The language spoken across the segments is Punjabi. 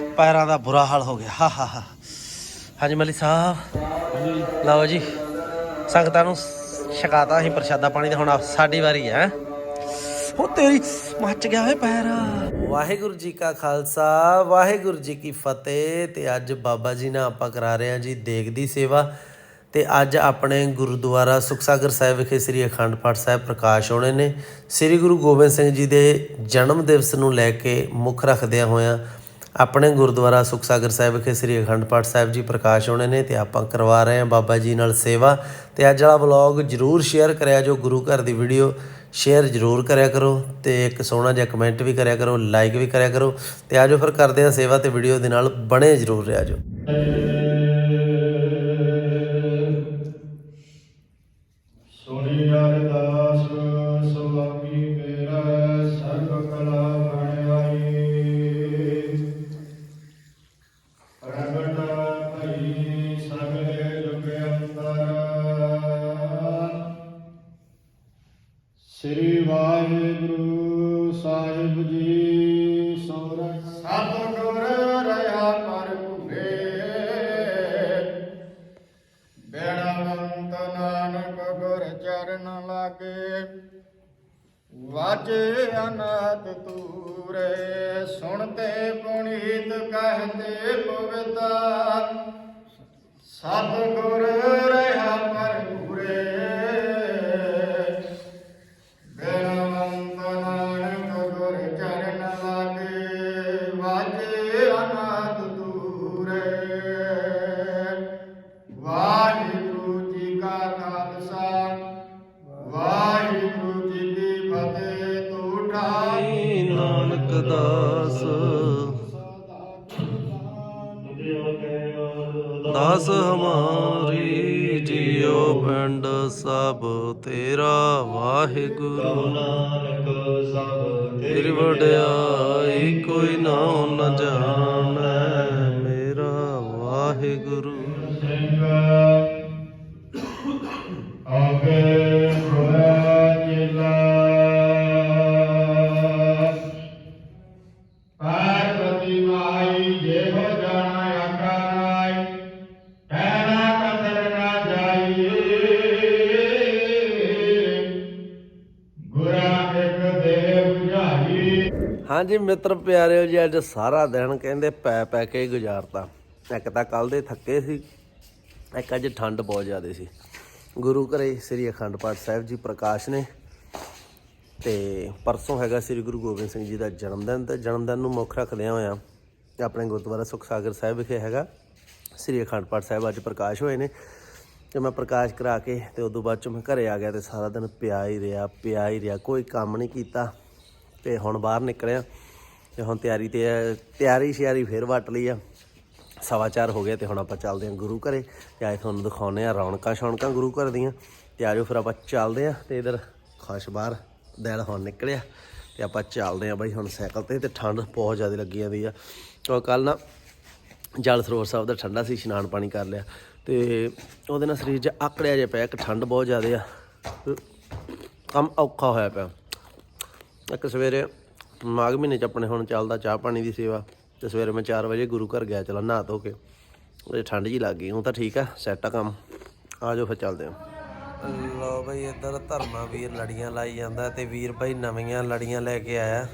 ਪੈਰਾਂ ਦਾ ਬੁਰਾ ਹਾਲ ਹੋ ਗਿਆ। ਹਾ ਹਾ ਹਾ। ਹਾਂਜੀ, ਮਲੀ ਸਾਹਿਬ। ਲਓ ਜੀ, ਸੰਗਤਾਂ ਨੂੰ ਛਕਾਤਾ ਅਸੀਂ ਪ੍ਰਸ਼ਾਦਾ ਪਾਣੀ ਤੇ, ਹੁਣ ਸਾਡੀ ਵਾਰੀ ਹੈ। ਉਹ ਤੇਰੀ ਮੱਚ ਗਿਆ ਓਏ ਪੈਰ। ਵਾਹਿਗੁਰੂ ਜੀ ਕਾ ਖਾਲਸਾ, ਵਾਹਿਗੁਰੂ ਜੀ ਕੀ ਫਤਿਹ। ਤੇ ਅੱਜ ਬਾਬਾ ਜੀ ਨਾਲ ਆਪਾਂ ਕਰਾ ਰਹੇ ਹਾਂ ਜੀ ਦੇਗ ਦੀ ਸੇਵਾ। ਤੇ ਅੱਜ ਆਪਣੇ ਗੁਰਦੁਆਰਾ ਸੁਖਸਾਗਰ ਸਾਹਿਬ ਵਿਖੇ ਸ੍ਰੀ ਅਖੰਡ ਪਾਠ ਸਾਹਿਬ ਪ੍ਰਕਾਸ਼ ਹੋਣੇ ਨੇ। ਸ੍ਰੀ ਗੁਰੂ ਗੋਬਿੰਦ ਸਿੰਘ ਜੀ ਦੇ ਜਨਮ ਦਿਵਸ ਨੂੰ ਲੈ ਕੇ ਮੁੱਖ ਰੱਖਦਿਆਂ ਹੋਇਆਂ ਆਪਣੇ ਗੁਰਦੁਆਰਾ ਸੁਖਸਾਗਰ ਸਾਹਿਬ ਵਿਖੇ ਸ੍ਰੀ ਅਖੰਡ ਪਾਠ ਸਾਹਿਬ ਜੀ ਪ੍ਰਕਾਸ਼ ਹੋਣੇ ਨੇ ਤੇ ਆਪਾਂ ਕਰਵਾ ਰਹੇ ਹਾਂ ਬਾਬਾ ਜੀ ਨਾਲ ਸੇਵਾ। ਤੇ ਅੱਜ ਵਾਲਾ ਵਲੌਗ ਜਰੂਰ ਸ਼ੇਅਰ ਕਰਿਆ ਜੋ ਗੁਰੂ ਘਰ ਦੀ ਵੀਡੀਓ ਸ਼ੇਅਰ ਜਰੂਰ ਕਰਿਆ ਕਰੋ ਤੇ ਇੱਕ ਸੋਹਣਾ ਜਿਹਾ ਕਮੈਂਟ ਵੀ ਕਰਿਆ ਕਰੋ ਲਾਈਕ ਵੀ ਕਰਿਆ ਕਰੋ ਤੇ ਆਜੋ ਫਿਰ ਕਰਦੇ ਹਾਂ ਸੇਵਾ ਤੇ ਵੀਡੀਓ ਦੇ ਨਾਲ ਬਣੇ ਜਰੂਰ ਰਹਿ ਜਾਓ। ਬੇੜਾਵੰਤ ਨਾਨਕ ਗੁਰ ਚਰਨ ਲਾਗੇ ਵਾਜੇ ਅਨਾਦ ਤੂਰੇ ਸੁਣਤੇ ਪੁਨੀਤ ਕਹਤੇ ਪਵਿਤਾ ਸਤਿਗੁਰ ਰਹਾ ਦਾਸ ਹਮਾਰੀ ਜਿਉ ਪਿੰਡ ਸਭ ਤੇਰਾ ਵਾਹਿਗੁਰੂ। ਨਾਨਕ ਸਭ ਤੇਰੀ ਵਡਿਆਈ ਕੋਈ ਨਾ ਨ ਜਾਣੈ। ਹਾਂਜੀ ਮਿੱਤਰ ਪਿਆਰਿਓ ਜੀ, ਅੱਜ ਸਾਰਾ ਦਿਨ ਕਹਿੰਦੇ ਪੈ ਪੈ ਕੇ ਗੁਜ਼ਾਰਤਾ। ਇੱਕ ਤਾਂ ਕੱਲ ਦੇ ਥੱਕੇ ਸੀ, ਇੱਕ ਅੱਜ ਠੰਡ ਬਹੁਤ ਜ਼ਿਆਦਾ ਸੀ। ਗੁਰੂ ਘਰੇ ਸ੍ਰੀ ਅਖੰਡ ਪਾਠ ਸਾਹਿਬ ਜੀ ਪ੍ਰਕਾਸ਼ ਨੇ ਤੇ ਪਰਸੋਂ ਹੈਗਾ ਸ੍ਰੀ ਗੁਰੂ ਗੋਬਿੰਦ ਸਿੰਘ ਜੀ ਦਾ ਜਨਮ ਦਿਨ ਤੇ ਜਨਮ ਦਿਨ ਨੂੰ ਮੁੱਖ ਰੱਖਦਿਆਂ ਹੋਇਆ ਤੇ ਆਪਣੇ ਗੁਰਦੁਆਰਾ ਸੁਖਸਾਗਰ ਸਾਹਿਬ ਵਿਖੇ ਹੈਗਾ ਸ੍ਰੀ ਅਖੰਡ ਪਾਠ ਸਾਹਿਬ ਅੱਜ ਪ੍ਰਕਾਸ਼ ਹੋਏ ਨੇ। ਤੇ ਮੈਂ ਪ੍ਰਕਾਸ਼ ਕਰਾ ਕੇ ਤੇ ਉਦੋਂ ਬਾਅਦ ਚ ਮੈਂ ਘਰੇ ਆ ਗਿਆ ਤੇ ਸਾਰਾ ਦਿਨ ਪਿਆ ਹੀ ਰਿਹਾ, ਪਿਆ ਹੀ ਰਿਹਾ, ਕੋਈ ਕੰਮ ਨਹੀਂ ਕੀਤਾ। ਤੇ ਹੁਣ ਬਾਹਰ ਨਿਕਲਿਆ ਤੇ ਹੁਣ ਤਿਆਰੀ ਤੇ ਤਿਆਰੀ ਸ਼ਿਆਰੀ ਫੇਰ ਵੱਟ ਲਈ ਆ। ਸਵਾ ਚਾਰ ਹੋ ਗਿਆ ਤੇ ਹੁਣ ਆਪਾਂ ਚੱਲਦੇ ਹਾਂ ਗੁਰੂ ਘਰੇ ਤੇ ਆਏ ਤੁਹਾਨੂੰ ਦਿਖਾਉਨੇ ਆ ਰੌਣਕਾਂ ਸ਼ੌਣਕਾਂ ਗੁਰੂ ਘਰ ਦੀਆਂ। ਤੇ ਆਜੋ ਫਿਰ ਆਪਾਂ ਚੱਲਦੇ ਆ ਤੇ ਇਧਰ ਖੁਸ਼ ਬਾਹਰ ਦਿਲ ਹੁਣ ਨਿਕਲਿਆ ਤੇ ਆਪਾਂ ਚੱਲਦੇ ਆ ਬਾਈ ਹੁਣ ਸਾਈਕਲ ਤੇ ਤੇ ਠੰਡ ਬਹੁਤ ਜ਼ਿਆਦਾ ਲੱਗੀ ਜਾਂਦੀ ਆ। ਉਹ ਕੱਲ ਨਾ ਜਲ ਸਰੋਵਰ ਸਾਹਿਬ ਦਾ ਠੰਡਾ ਸੀ, ਇਸ਼ਨਾਨ ਪਾਣੀ ਕਰ ਲਿਆ ਤੇ ਉਹਦੇ ਨਾਲ ਸਰੀਰ 'ਚ ਆਕੜਿਆ ਜਿਹਾ ਪਿਆ, ਇੱਕ ਠੰਡ ਬਹੁਤ ਜ਼ਿਆਦਾ ਆ। ਕੰਮ ਔਖਾ ਹੋਇਆ ਪਿਆ। ਇੱਕ ਸਵੇਰੇ ਮਾਘ ਮਹੀਨੇ ਚ ਆਪਣੇ ਹੁਣ ਚੱਲਦਾ ਚਾਹ ਪਾਣੀ ਦੀ ਸੇਵਾ, ਤੇ ਸਵੇਰੇ ਮੈਂ 4 ਵਜੇ ਗੁਰੂ ਘਰ ਗਿਆ, ਚਲਾ ਨਹਾ ਧੋ ਕੇ। ਉਹ ਠੰਡ ਜੀ ਲੱਗ ਗਈ, ਹੁਣ ਤਾਂ ਠੀਕ ਆ ਸੈੱਟ ਆ ਕੰਮ। ਆ ਜਾਓ ਫਿਰ ਚੱਲਦੇ ਹਾਂ ਲੋ ਬਈ, ਇੱਧਰ ਧਰਮਾ ਵੀਰ ਲੜੀਆਂ ਲਾਈ ਜਾਂਦਾ ਤੇ ਵੀਰ ਬਾਈ ਨਵੀਆਂ ਲੜੀਆਂ ਲੈ ਕੇ ਆਇਆ।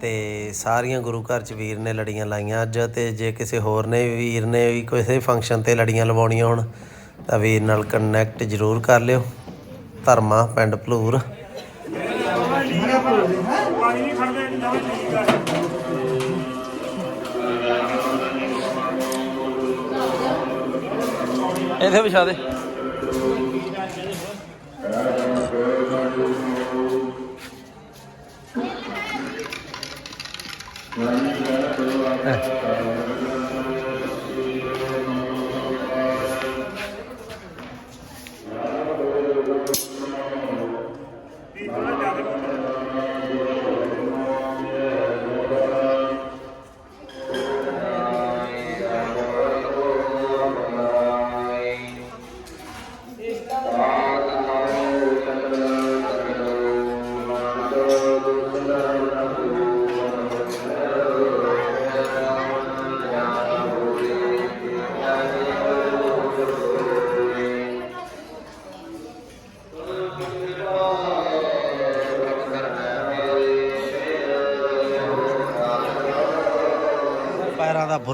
ਤੇ ਸਾਰੀਆਂ ਗੁਰੂ ਘਰ ਚ ਵੀਰ ਨੇ ਲੜੀਆਂ ਲਾਈਆਂ ਅੱਜ, ਤੇ ਜੇ ਕਿਸੇ ਹੋਰ ਨੇ ਵੀਰ ਨੇ ਵੀ ਕਿਸੇ ਫੰਕਸ਼ਨ ਤੇ ਲੜੀਆਂ ਲਵਾਉਣੀਆਂ ਹੋਣ, ਤਾਂ ਵੀਰ ਨਾਲ ਕਨੈਕਟ ਜ਼ਰੂਰ ਕਰ ਲਿਓ। ਧਰਮਾ ਪਿੰਡ ਭਲੂਰ। 哎，他不晓得。哎。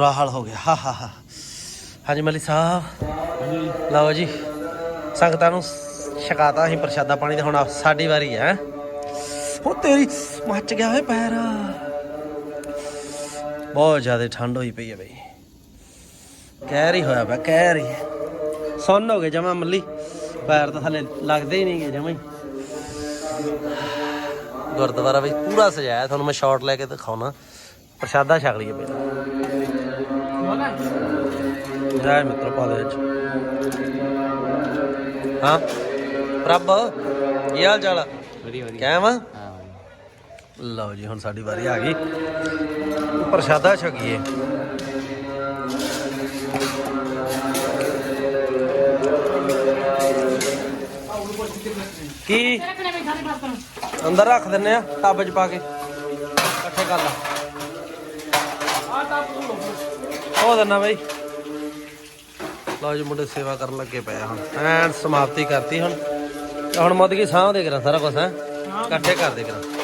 ਬੁਰਾ ਹਾਲ ਹੋ ਗਿਆ। ਹਾ ਹਾ ਹਾ। ਹਾਂਜੀ ਮਲੀ ਸਾਹਿਬ। ਲਓ ਜੀ, ਸੰਗਤਾਂ ਨੂੰ ਛਕਾਤਾ ਅਸੀਂ ਪ੍ਰਸ਼ਾਦਾ ਪਾਣੀ ਤੇ, ਹੁਣ ਸਾਡੀ ਵਾਰੀ ਹੈ। ਉਹ ਤੇਰੀ ਮੱਚ ਗਿਆ ਓਏ ਪੈਰ। ਬਹੁਤ ਜ਼ਿਆਦਾ ਠੰਡ ਹੋਈ ਪਈ ਹੈ ਬਈ। ਕਹਿਰ ਹੀ ਹੋਇਆ ਪਿਆ, ਕਹਿਰ ਹੀ। ਸੁੰਨ ਹੋ ਗਏ ਜਮਾ ਮੱਲੀ। ਪੈਰ ਤਾਂ ਥੱਲੇ ਲੱਗਦੇ ਹੀ ਨਹੀਂ ਗਏ ਜਮਾ ਹੀ। ਗੁਰਦੁਆਰਾ ਵਿੱਚ ਪੂਰਾ ਸਜਾਇਆ, ਤੁਹਾਨੂੰ ਮੈਂ ਸ਼ਾਰਟ ਲੈ ਕੇ ਦਿਖਾਉਣਾ। ਪ੍ਰਸ਼ਾਦਾ ਛਕ ਲਈਏ ਪਹਿਲਾਂ ਜੈ ਮਿੱਤਰ ਪਾ ਦੇ ਵਿੱਚ। ਹਾਂ? ਪ੍ਰਭ ਕੀ ਹਾਲ ਚਾਲ ਵਧੀਆ ਵਧੀਆ। ਹਾਂ ਲਓ ਜੀ ਹੁਣ ਸਾਡੀ ਵਾਰੀ ਆ ਗਈ। ਪ੍ਰਸ਼ਾਦਾ ਛਕੀਏ। ਕੀ? ਅੰਦਰ ਰੱਖ ਦਿੰਨੇ ਆ ਟੱਬ 'ਚ ਪਾ ਕੇ। ਇਕੱਠੇ ਕਰ ਲਾ। ਹੋ ਦਿੰਨਾ ਬਈ। ਲਓ ਜੀ ਮੁੰਡੇ ਸੇਵਾ ਕਰਨ ਲੱਗੇ ਪਏ ਹੁਣ। ਐਨ ਸਮਾਪਤੀ ਕਰਤੀ ਹੁਣ। ਹੁਣ ਮੁੱਦ ਕੀ ਸਾਂਭ ਦੇ ਕਰਾਂ ਸਾਰਾ ਕੁਝ ਹੈ? ਇਕੱਠੇ ਕਰ ਦੇ ਕਰਾਂ।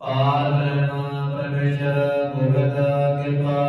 ਪਾਰ ਬ੍ਰਹਮ ਪਰਮੇਸ਼ਰ ਭਗਤ ਕਿਰਪਾਲ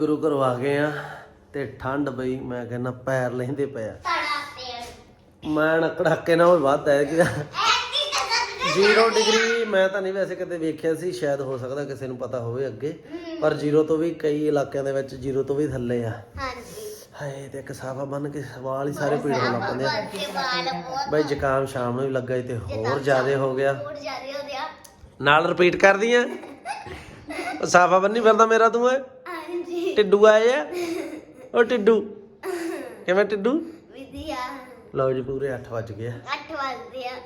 ਗੁਰੂ ਆ ਗਏ ਆ ਤੇ ਠੰਡ ਬਈ ਮੈਂ ਕਹਿੰਦਾ ਪੈਰ ਲੈਂਦੇ ਪਏ ਆ। ਮੈਂ ਨਾ ਕੜਾਕੇ ਨਾਲ ਵੱਧ ਹੈ ਕਿ 0 ਡਿਗਰੀ ਮੈਂ ਤਾਂ ਨਹੀਂ ਵੈਸੇ ਕਦੇ ਵੇਖਿਆ ਸੀ ਸ਼ਾਇਦ ਹੋ ਸਕਦਾ ਕਿਸੇ ਨੂੰ ਪਤਾ ਹੋਵੇ ਅੱਗੇ। ਪਰ 0 ਤੋਂ ਵੀ ਕਈ ਇਲਾਕਿਆਂ ਦੇ ਵਿੱਚ 0 ਤੋਂ ਵੀ ਥੱਲੇ ਆ। ਹਾਂਜੀ। ਹਾਏ ਤੇ ਇੱਕ ਸਾਫਾ ਬੰਨ ਕੇ ਵਾਲ ਹੀ ਸਾਰੇ ਪੀੜ ਹੋਣ ਲੱਗ ਪੈਂਦੇ ਬਈ ਜ਼ੁਕਾਮ ਸ਼ਾਮ ਨੂੰ ਵੀ ਲੱਗਾ ਤੇ ਹੋਰ ਜ਼ਿਆਦਾ ਹੋ ਗਿਆ। ਨਾਲ ਰਿਪੀਟ ਕਰਦੀ ਆ। ਸਾਫਾ ਬੰਨੀ ਫਿਰਦਾ ਮੇਰਾ ਤੂੰ ਏ ਹਾਂਜੀ ਟਿੱਡੂ ਆਏ ਆ? ਉਹ ਟਿੱਡੂ ਕਿਵੇਂ ਟਿੱਡੂ ਵਿਦਿਆ ਲਓ ਜੀ ਪੂਰੇ 8 ਵੱਜ ਗਏ ਆ। 8 ਵਜੇ ਆ।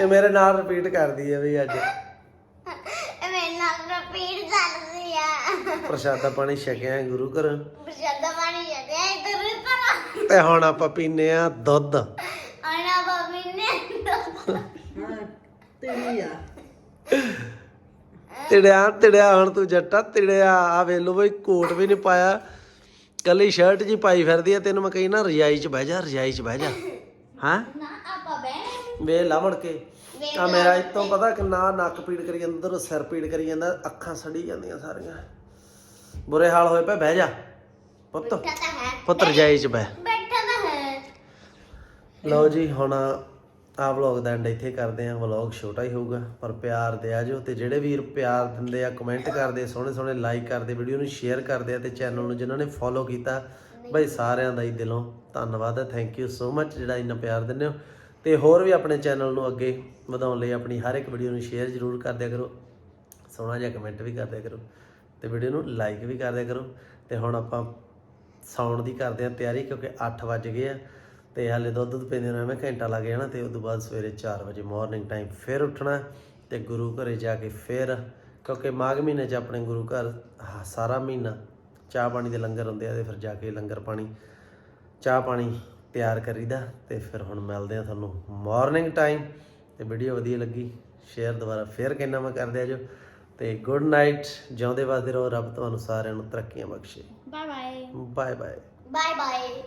ਇਹ ਮੇਰੇ ਨਾਲ ਰਿਪੀਟ ਕਰਦੀ ਹੈ ਵੀ ਅੱਜ। ਇਹ ਮੇਰੇ ਨਾਲ ਰਿਪੀਟ ਚੱਲਦੀ ਆ। ਪ੍ਰਸ਼ਾਦਾ ਪਾਣੀ ਛਕਿਆ ਗੁਰੂ ਘਰ। ਬਰਸ਼ਾਦਾ ਪਾਣੀ ਜਾਂਦੇ ਇਧਰ ਇਧਰ ਤੇ ਹੁਣ ਆਪਾਂ ਪੀਨੇ ਆ ਦੁੱਧ। ਆਣਾ ਬਾਬੀ ਨੇ ਤਿੜਿਆ ਤਿੜਿਆ ਹੁਣ ਤੂੰ ਜੱਟਾ ਤਿੜਿਆ। ਆ ਵੇਖ ਲਓ ਬਈ ਕੋਟ ਵੀ ਨਹੀਂ ਪਾਇਆ। ਕੱਲੀ ਸ਼ਰਟ ਜੀ ਪਾਈ ਫਿਰਦੀ ਆ ਤੈਨੂੰ ਮੈਂ ਕਹੀ ਨਾ ਰਜਾਈ 'ਚ ਬਹਿ ਜਾ ਰਜਾਈ 'ਚ ਬਹਿ ਜਾ। ਹਾਂ? ਨਾ ਆਪਾਂ ਬਹਿ ਵੇ ਲਾਵਣ ਕੇ। ਆ ਮੇਰਾ ਇਤੋਂ ਪਤਾ ਕਿੰਨਾ ਨੱਕ ਪੀੜ ਕਰੀ ਜਾਂਦਾ ਅੰਦਰੋਂ ਸਿਰ ਪੀੜ ਕਰੀ ਜਾਂਦਾ ਅੱਖਾਂ ਸੜੀ ਜਾਂਦੀਆਂ ਸਾਰੀਆਂ। ਬੁਰੇ ਹਾਲ ਹੋਏ ਪਏ ਬਹਿ ਜਾ। ਪੁੱਤ ਪੁੱਤ ਰਜਾਈ 'ਚ ਬਹਿ। ਬੈਠਾ ਤਾਂ ਹੈ। ਲਓ ਜੀ ਹੁਣ ਆ ਵਲੌਗ ਦਾ ਐਂਡ ਇੱਥੇ ਕਰਦੇ ਆ ਵਲੌਗ ਛੋਟਾ ਹੀ ਹੋਊਗਾ, ਪਰ ਪਿਆਰ ਦਿਆ ਜੋ ਤੇ ਜਿਹੜੇ ਵੀਰ ਪਿਆਰ ਦਿੰਦੇ ਆ ਕਮੈਂਟ ਕਰਦੇ ਸੋਹਣੇ ਸੋਹਣੇ ਲਾਈਕ ਕਰਦੇ ਵੀਡੀਓ ਨੂੰ ਸ਼ੇਅਰ ਕਰਦੇ ਆ ਤੇ ਚੈਨਲ ਨੂੰ ਜਿਨ੍ਹਾਂ ਨੇ ਫੋਲੋ ਕੀਤਾ, ਬਈ ਸਾਰਿਆਂ ਦਾ ਹੀ ਦਿਲੋਂ ਧੰਨਵਾਦ ਹੈ। ਥੈਂਕ ਯੂ ਸੋ ਮੱਚ ਜਿਹੜਾ ਇੰਨਾ ਪਿਆਰ ਦਿੰਦੇ ਹੋ। ਤੇ ਹੋਰ ਵੀ ਆਪਣੇ ਚੈਨਲ ਨੂੰ ਅੱਗੇ ਵਧਾਉਣ ਲਈ ਆਪਣੀ ਹਰ ਇੱਕ ਵੀਡੀਓ ਨੂੰ ਸ਼ੇਅਰ ਜ਼ਰੂਰ ਕਰਦਿਆ ਕਰੋ। ਸੋਹਣਾ ਜਿਹਾ ਕਮੈਂਟ ਵੀ ਕਰਦਿਆ ਕਰੋ ਤੇ ਵੀਡੀਓ ਨੂੰ ਲਾਈਕ ਵੀ ਕਰਦਿਆ ਕਰੋ। ਤੇ ਹੁਣ ਆਪਾਂ ਸੌਣ ਦੀ ਕਰਦੇ ਆ ਤਿਆਰੀ ਕਿਉਂਕਿ 8 ਵੱਜ ਗਏ ਆ। ਤੇ ਹਾਲੇ ਦੁੱਧ ਦੁੱਧ ਪੀਂਦੇ ਨੂੰ ਐਵੇਂ ਘੰਟਾ ਲੱਗ ਜਾਣਾ ਤੇ ਉਸ ਤੋਂ ਬਾਅਦ ਸਵੇਰੇ 4 ਵਜੇ ਮਾਰਨਿੰਗ ਟਾਈਮ ਫਿਰ ਉੱਠਣਾ ਤੇ ਗੁਰੂ ਘਰੇ ਜਾ ਕੇ ਫਿਰ ਕਿਉਂਕਿ ਮਾਘ ਮਹੀਨੇ 'ਚ ਆਪਣੇ ਗੁਰੂ ਘਰ ਸਾਰਾ ਮਹੀਨਾ ਚਾਹ ਪਾਣੀ ਦੇ ਲੰਗਰ ਹੁੰਦੇ ਆ ਤੇ ਫਿਰ ਜਾ ਕੇ ਲੰਗਰ ਪਾਣੀ ਚਾਹ ਪਾਣੀ ਤਿਆਰ ਕਰੀਦਾ ਤੇ ਫਿਰ ਹੁਣ ਮਿਲਦੇ ਆ ਤੁਹਾਨੂੰ ਮਾਰਨਿੰਗ ਟਾਈਮ ਤੇ ਵੀਡੀਓ ਵਧੀਆ ਲੱਗੀ ਸ਼ੇਅਰ ਦੁਬਾਰਾ ਫੇਰ ਕਹਿਣਾ ਮੈਂ ਕਰ ਦਿਆ ਜੋ ਤੇ ਗੁੱਡ ਨਾਈਟ ਜਿਉਂਦੇ ਵਸਦੇ ਰਹੋ ਰੱਬ ਤੁਹਾਨੂੰ ਸਾਰਿਆਂ ਨੂੰ ਤਰੱਕੀਆਂ ਬਖਸ਼ੇ। Bye bye bye bye bye bye